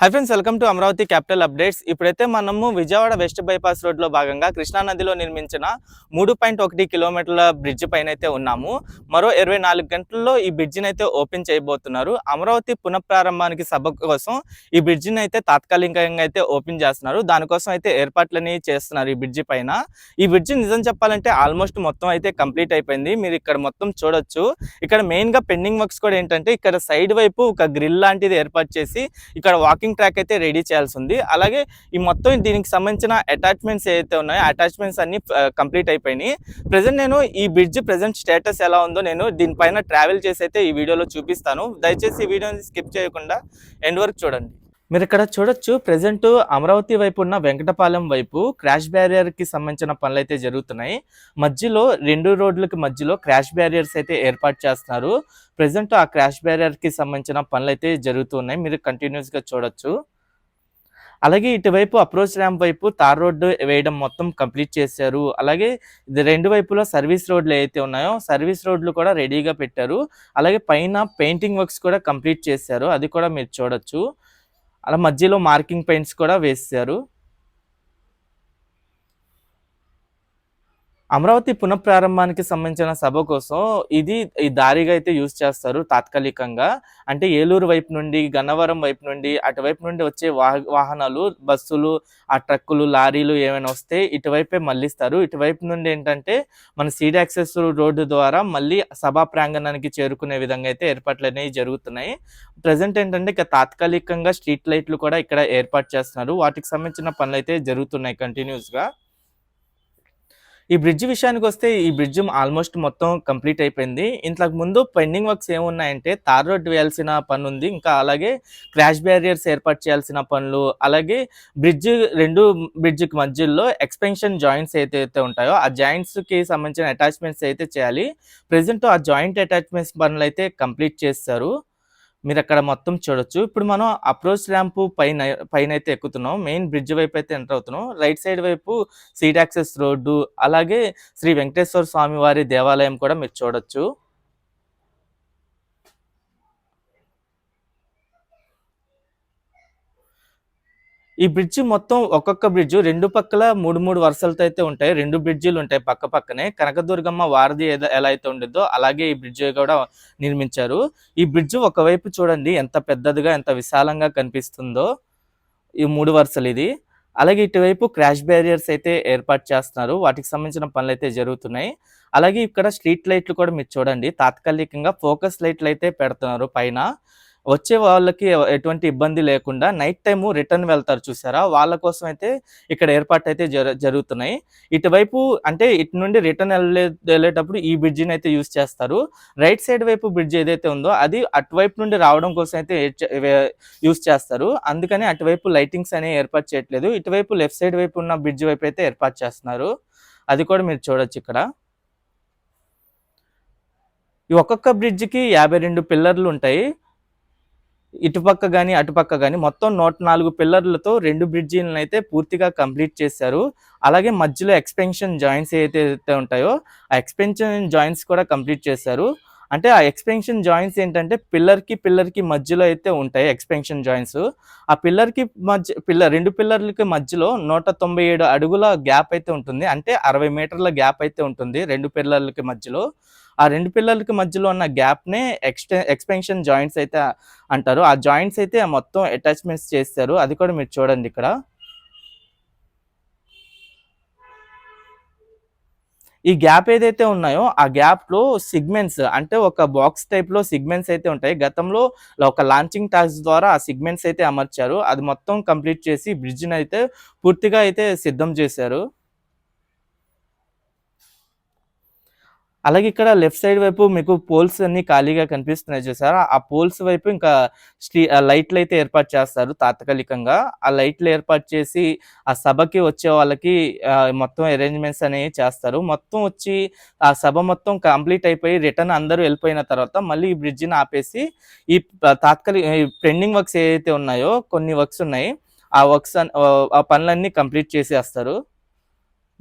Hi friends welcome to Amaravati capital updates ఇప్పుడైతే మనము Vijayawada west bypass రోడ్లో భాగంగా కృష్ణా నదిలో నిర్మించిన మూడు పాయింట్ ఒకటి కిలోమీటర్ల బ్రిడ్జ్ పైన అయితే ఉన్నాము. మరో ఇరవై నాలుగు గంటల్లో ఈ బ్రిడ్జిని అయితే ఓపెన్ చేయబోతున్నారు. అమరావతి పునఃప్రారంభానికి సభ కోసం ఈ బ్రిడ్జిని అయితే తాత్కాలికంగా అయితే ఓపెన్ చేస్తున్నారు. దానికోసం అయితే ఏర్పాట్లని చేస్తున్నారు ఈ బ్రిడ్జి పైన. ఈ బ్రిడ్జి నిజం చెప్పాలంటే ఆల్మోస్ట్ మొత్తం అయితే కంప్లీట్ అయిపోయింది. మీరు ఇక్కడ మొత్తం చూడొచ్చు. ఇక్కడ మెయిన్గా పెండింగ్ వర్క్స్ కూడా ఏంటంటే ఇక్కడ సైడ్ వైపు ఒక గ్రిల్ లాంటిది ఏర్పాటు చేసి ఇక్కడ వాకింగ్ ట్రాక్ అయితే రెడీ చేయాల్సి ఉంది అలాగే ఈ మొత్తం దీనికి సంబంధించిన అటాచ్మెంట్స్ ఏవైతే ఉన్నాయో అటాచ్మెంట్స్ అన్ని కంప్లీట్ అయిపోయినాయి. ప్రజెంట్ నేను ఈ బ్రిడ్జ్ ప్రజెంట్ స్టేటస్ ఎలా ఉందో నేను దీనిపైన ట్రావెల్ చేసి అయితే ఈ వీడియోలో చూపిస్తాను. దయచేసి ఈ వీడియోని స్కిప్ చేయకుండా ఎండ్ వరకు చూడండి. మీరు ఇక్కడ చూడొచ్చు ప్రజెంట్ అమరావతి వైపు ఉన్న వెంకటపాలెం వైపు క్రాష్ బ్యారియర్కి సంబంధించిన పనులు అయితే జరుగుతున్నాయి. మధ్యలో రెండు రోడ్లకి మధ్యలో క్రాష్ బ్యారియర్స్ అయితే ఏర్పాటు చేస్తున్నారు ప్రజెంట్ ఆ క్రాష్ బ్యారియర్కి సంబంధించిన పనులు అయితే జరుగుతున్నాయి. మీరు కంటిన్యూస్గా చూడొచ్చు. అలాగే ఇటువైపు అప్రోచ్ ర్యాంప్ వైపు తార్ రోడ్డు వేయడం మొత్తం కంప్లీట్ చేశారు. అలాగే రెండు వైపులో సర్వీస్ రోడ్లు ఏవైతే ఉన్నాయో సర్వీస్ రోడ్లు కూడా రెడీగా పెట్టారు. అలాగే పైన పెయింటింగ్ వర్క్స్ కూడా కంప్లీట్ చేశారు. అది కూడా మీరు చూడొచ్చు. అలా మధ్యలో మార్కింగ్ పెయింట్స్ కూడా వేశారు అమరావతి పునఃప్రారంభానికి సంబంధించిన సభ కోసం ఇది ఈ దారిగా అయితే యూజ్ చేస్తారు తాత్కాలికంగా. అంటే ఏలూరు వైపు నుండి గన్నవరం వైపు నుండి అటువైపు నుండి వచ్చే వాహ వాహనాలు బస్సులు ఆ ట్రక్కులు లారీలు ఏమైనా వస్తే ఇటువైపే మళ్ళిస్తారు. ఇటువైపు నుండి ఏంటంటే మన సీడ్ యాక్సెస్ రోడ్డు ద్వారా మళ్ళీ సభా ప్రాంగణానికి చేరుకునే విధంగా అయితే ఏర్పాట్లు అనేవి జరుగుతున్నాయి. ప్రజెంట్ ఏంటంటే ఇక తాత్కాలికంగా స్ట్రీట్ లైట్లు కూడా ఇక్కడ ఏర్పాటు చేస్తున్నారు. వాటికి సంబంధించిన పనులు అయితే జరుగుతున్నాయి కంటిన్యూస్గా. ఈ బ్రిడ్జ్ విషయానికి వస్తే ఈ బ్రిడ్జ్ ఆల్మోస్ట్ మొత్తం కంప్లీట్ అయిపోయింది. ఇంతకు ముందు పెండింగ్ వర్క్స్ ఏమున్నాయంటే తార్ రోడ్ వేయాల్సిన పని ఉంది. ఇంకా అలాగే క్రాష్ బ్యారియర్స్ ఏర్పాటు చేయాల్సిన పనులు అలాగే బ్రిడ్జ్ రెండు బ్రిడ్జ్కి మధ్యలో ఎక్స్పెన్షన్ జాయింట్స్ ఏదైతే ఉంటాయో ఆ జాయింట్స్కి సంబంధించిన అటాచ్మెంట్స్ అయితే చేయాలి. ప్రజెంట్ ఆ జాయింట్ అటాచ్మెంట్స్ పనులు అయితే కంప్లీట్ చేస్తారు. మీరు అక్కడ మొత్తం చూడొచ్చు. ఇప్పుడు మనం అప్రోచ్ ర్యాంప్ పైన పైన అయితే ఎక్కుతున్నాం. మెయిన్ బ్రిడ్జ్ వైపు అయితే ఎంటర్ అవుతున్నాం. రైట్ సైడ్ వైపు సీట్ యాక్సెస్ రోడ్డు అలాగే శ్రీ వెంకటేశ్వర స్వామి వారి దేవాలయం కూడా మీరు చూడొచ్చు. ఈ బ్రిడ్జ్ మొత్తం ఒక్కొక్క బ్రిడ్జ్ రెండు పక్కల మూడు మూడు వరుసలతో అయితే ఉంటాయి. రెండు బ్రిడ్జిలు ఉంటాయి పక్క పక్కనే. కనకదుర్గమ్మ వారధి ఎలా అయితే ఉండిద్దో అలాగే ఈ బ్రిడ్జ్ కూడా నిర్మించారు. ఈ బ్రిడ్జ్ ఒకవైపు చూడండి ఎంత పెద్దదిగా ఎంత విశాలంగా కనిపిస్తుందో. ఈ మూడు వరుసలు ఇది. అలాగే ఇటువైపు క్రాష్ బ్యారియర్స్ అయితే ఏర్పాటు చేస్తున్నారు. వాటికి సంబంధించిన పనులు అయితే జరుగుతున్నాయి. అలాగే ఇక్కడ స్ట్రీట్ లైట్లు కూడా మీరు చూడండి. తాత్కాలికంగా ఫోకస్ లైట్లు అయితే పెడుతున్నారు పైన. వచ్చే వాళ్ళకి ఎటువంటి ఇబ్బంది లేకుండా నైట్ టైం రిటర్న్ వెళ్తారు చూసారా? వాళ్ళ కోసం అయితే ఇక్కడ ఏర్పాటు అయితే జరుగుతున్నాయి. ఇటువైపు అంటే ఇటు నుండి రిటర్న్ వెళ్ళే వెళ్ళేటప్పుడు ఈ బ్రిడ్జిని అయితే యూజ్ చేస్తారు. రైట్ సైడ్ వైపు బ్రిడ్జ్ ఏదైతే ఉందో అది అటువైపు నుండి రావడం కోసం అయితే యూజ్ చేస్తారు. అందుకని అటువైపు లైటింగ్స్ అనేవి ఏర్పాటు చేయట్లేదు. ఇటువైపు లెఫ్ట్ సైడ్ వైపు ఉన్న బ్రిడ్జ్ వైపు అయితే ఏర్పాటు చేస్తున్నారు. అది కూడా మీరు చూడొచ్చు ఇక్కడ. ఈ ఒక్కొక్క బ్రిడ్జికి యాభై రెండు పిల్లర్లు ఉంటాయి. ఇటుపక్క కానీ అటుపక్క కానీ మొత్తం నూట నాలుగు పిల్లర్లతో రెండు బ్రిడ్జీలను అయితే పూర్తిగా కంప్లీట్ చేశారు. అలాగే మధ్యలో ఎక్స్పెన్షన్ జాయింట్స్ ఏదైతే ఉంటాయో ఆ ఎక్స్పెన్షన్ జాయింట్స్ కూడా కంప్లీట్ చేశారు. అంటే ఆ ఎక్స్పెన్షన్ జాయింట్స్ ఏంటంటే పిల్లర్కి పిల్లర్కి మధ్యలో అయితే ఉంటాయి ఎక్స్పెన్షన్ జాయింట్స్. ఆ పిల్లర్కి మధ్య పిల్లర్ రెండు పిల్లర్లకి మధ్యలో నూట తొంభై ఏడు అడుగుల గ్యాప్ అయితే ఉంటుంది. అంటే అరవై మీటర్ల గ్యాప్ అయితే ఉంటుంది రెండు పిల్లర్లకి మధ్యలో. ఆ రెండు పిల్లలకి మధ్యలో ఉన్న గ్యాప్నే ఎక్స్టె ఎక్స్పెన్షన్ జాయింట్స్ అయితే అంటారు. ఆ జాయింట్స్ అయితే మొత్తం అటాచ్మెంట్స్ చేస్తారు. అది కూడా మీరు చూడండి ఇక్కడ. ఈ గ్యాప్ ఏదైతే ఉన్నాయో ఆ గ్యాప్లో సిగ్మెంట్స్ అంటే ఒక బాక్స్ టైప్లో సిగ్మెంట్స్ అయితే ఉంటాయి. గతంలో ఒక లాంచింగ్ టాస్క్ ద్వారా ఆ సిగ్మెంట్స్ అయితే అమర్చారు. అది మొత్తం కంప్లీట్ చేసి బ్రిడ్జ్ని అయితే పూర్తిగా అయితే సిద్ధం చేశారు. అలాగే ఇక్కడ లెఫ్ట్ సైడ్ వైపు మీకు పోల్స్ అన్ని ఖాళీగా కనిపిస్తున్నాయి చూసారా? ఆ పోల్స్ వైపు ఇంకా స్ట్రీ ఆ లైట్లు అయితే ఏర్పాటు చేస్తారు తాత్కాలికంగా. ఆ లైట్లు ఏర్పాటు చేసి ఆ సభకి వచ్చే వాళ్ళకి మొత్తం అరేంజ్మెంట్స్ అనేవి చేస్తారు. మొత్తం వచ్చి ఆ సభ మొత్తం కంప్లీట్ అయిపోయి రిటర్న్ అందరూ వెళ్ళిపోయిన తర్వాత మళ్ళీ ఈ బ్రిడ్జిని ఆపేసి ఈ తాత్కాలిక పెండింగ్ వర్క్స్ ఏవైతే ఉన్నాయో కొన్ని వర్క్స్ ఉన్నాయి ఆ వర్క్స్ ఆ పనులన్నీ కంప్లీట్ చేసేస్తారు.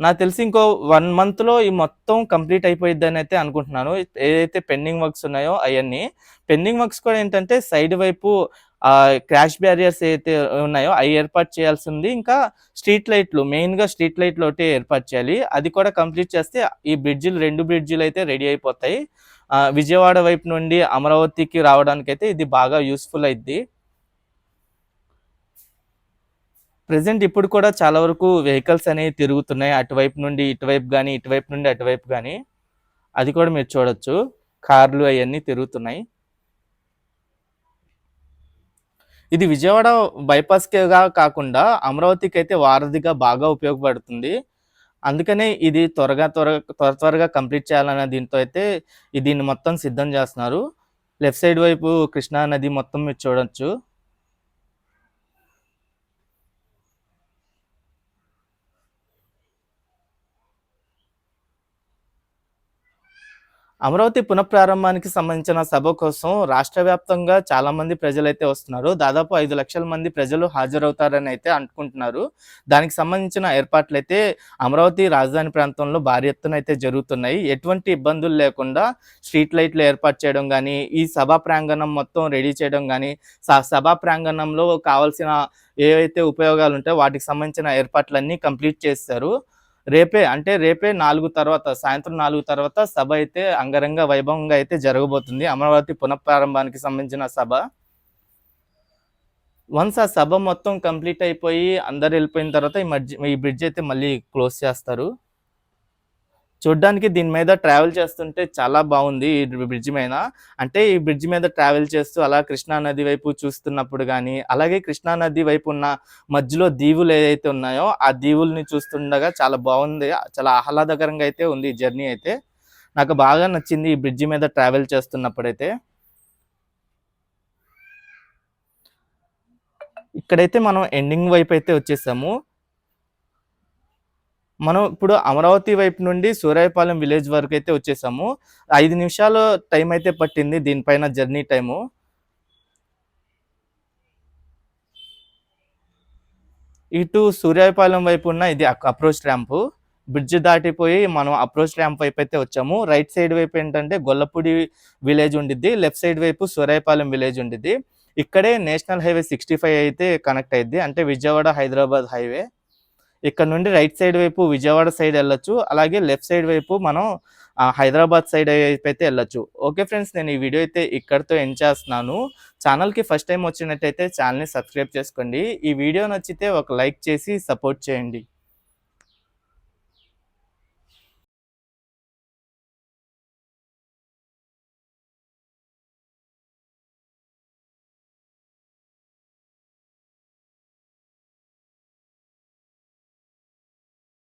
నాకు తెలిసి ఇంకో వన్ మంత్లో ఈ మొత్తం కంప్లీట్ అయిపోయిద్ది అని అయితే అనుకుంటున్నాను. ఏదైతే పెండింగ్ వర్క్స్ ఉన్నాయో అవన్నీ. పెండింగ్ వర్క్స్ కూడా ఏంటంటే సైడ్ వైపు క్రాష్ బ్యారియర్స్ అయితే ఉన్నాయో అవి ఏర్పాటు చేయాల్సింది. ఇంకా స్ట్రీట్ లైట్లు మెయిన్గా స్ట్రీట్ లైట్లు ఒకటి ఏర్పాటు చేయాలి. అది కూడా కంప్లీట్ చేస్తే ఈ బ్రిడ్జిలు రెండు బ్రిడ్జిలు అయితే రెడీ అయిపోతాయి. విజయవాడ వైపు నుండి అమరావతికి రావడానికి అయితే ఇది బాగా యూస్ఫుల్ అయింది ప్రజెంట్ ఇప్పుడు కూడా చాలా వరకు వెహికల్స్ అనేవి తిరుగుతున్నాయి. అటువైపు నుండి ఇటువైపు కానీ ఇటువైపు నుండి అటువైపు కానీ అది కూడా మీరు చూడొచ్చు. కార్లు అవన్నీ తిరుగుతున్నాయి. ఇది విజయవాడ బైపాస్కేగా కాకుండా అమరావతికి అయితే వారధిగా బాగా ఉపయోగపడుతుంది. అందుకనే ఇది త్వరగా త్వర త్వర త్వరగా కంప్లీట్ చేయాలనే దీంతో అయితే దీన్ని మొత్తం సిద్ధం చేస్తున్నారు. లెఫ్ట్ సైడ్ వైపు కృష్ణా నది మొత్తం మీరు చూడొచ్చు. అమరావతి పునఃప్రారంభానికి సంబంధించిన సభ కోసం రాష్ట్ర వ్యాప్తంగా చాలా మంది ప్రజలైతే వస్తున్నారు. దాదాపు ఐదు లక్షల మంది ప్రజలు హాజరవుతారని అయితే అనుకుంటున్నారు. దానికి సంబంధించిన ఏర్పాట్లు అయితే అమరావతి రాజధాని ప్రాంతంలో భారీ ఎత్తున అయితే జరుగుతున్నాయి. ఎటువంటి ఇబ్బందులు లేకుండా స్ట్రీట్ లైట్లు ఏర్పాటు చేయడం కానీ ఈ సభా ప్రాంగణం మొత్తం రెడీ చేయడం కానీ సభా ప్రాంగణంలో కావాల్సిన ఏవైతే ఉపయోగాలు ఉంటాయో వాటికి సంబంధించిన ఏర్పాట్లన్నీ కంప్లీట్ చేస్తారు రేపే అంటే రేపే నాలుగు తర్వాత సాయంత్రం నాలుగు తర్వాత సభ అయితే అంగరంగ వైభవంగా అయితే జరగబోతుంది. అమరావతి పునఃప్రారంభానికి సంబంధించిన సభ. వన్స్ ఆ సభ మొత్తం కంప్లీట్ అయిపోయి అందరు వెళ్ళిపోయిన తర్వాత ఈ మధ్య ఈ బ్రిడ్జ్ అయితే మళ్ళీ క్లోజ్ చేస్తారు. చూడ్డానికి దీని మీద ట్రావెల్ చేస్తుంటే చాలా బాగుంది ఈ బ్రిడ్జ్ మీద. అంటే ఈ బ్రిడ్జ్ మీద ట్రావెల్ చేస్తూ అలా కృష్ణా నది వైపు చూస్తున్నప్పుడు కానీ అలాగే కృష్ణా నది వైపు ఉన్న మధ్యలో దీవులు ఏదైతే ఉన్నాయో ఆ దీవుల్ని చూస్తుండగా చాలా బాగుంది చాలా ఆహ్లాదకరంగా అయితే ఉంది ఈ జర్నీ అయితే. నాకు బాగా నచ్చింది ఈ బ్రిడ్జ్ మీద ట్రావెల్ చేస్తున్నప్పుడైతే. ఇక్కడైతే మనం ఎండింగ్ వైపు అయితే వచ్చేసాము. మనం ఇప్పుడు అమరావతి వైపు నుండి సూరాయపాలెం విలేజ్ వరకు అయితే వచ్చేసాము. ఐదు నిమిషాలు టైం అయితే పట్టింది దీనిపైన జర్నీ టైము. ఇటు సూర్యాయపాలెం వైపు ఉన్న ఇది అప్రోచ్ ర్యాంపు. బ్రిడ్జ్ దాటిపోయి మనం అప్రోచ్ ర్యాంప్ వైపు అయితే వచ్చాము. రైట్ సైడ్ వైపు ఏంటంటే గొల్లపూడి విలేజ్ ఉండిద్ది. లెఫ్ట్ సైడ్ వైపు సూరాయపాలెం విలేజ్ ఉండిద్ది. ఇక్కడే నేషనల్ హైవే సిక్స్టీ ఫైవ్ అయితే కనెక్ట్ అయింది అంటే విజయవాడ హైదరాబాద్ హైవే. ఇక్కడ నుండి రైట్ సైడ్ వైపు విజయవాడ సైడ్ వెళ్ళొచ్చు. అలాగే లెఫ్ట్ సైడ్ వైపు మనం హైదరాబాద్ సైడ్ వైపు అయితే వెళ్ళొచ్చు. ఓకే ఫ్రెండ్స్ నేను ఈ వీడియో అయితే ఇక్కడితో ఎండ్ చేస్తున్నాను. ఛానల్కి ఫస్ట్ టైం వచ్చినట్టయితే ఛానల్ని సబ్స్క్రైబ్ చేసుకోండి. ఈ వీడియో నచ్చితే ఒక లైక్ చేసి సపోర్ట్ చేయండి.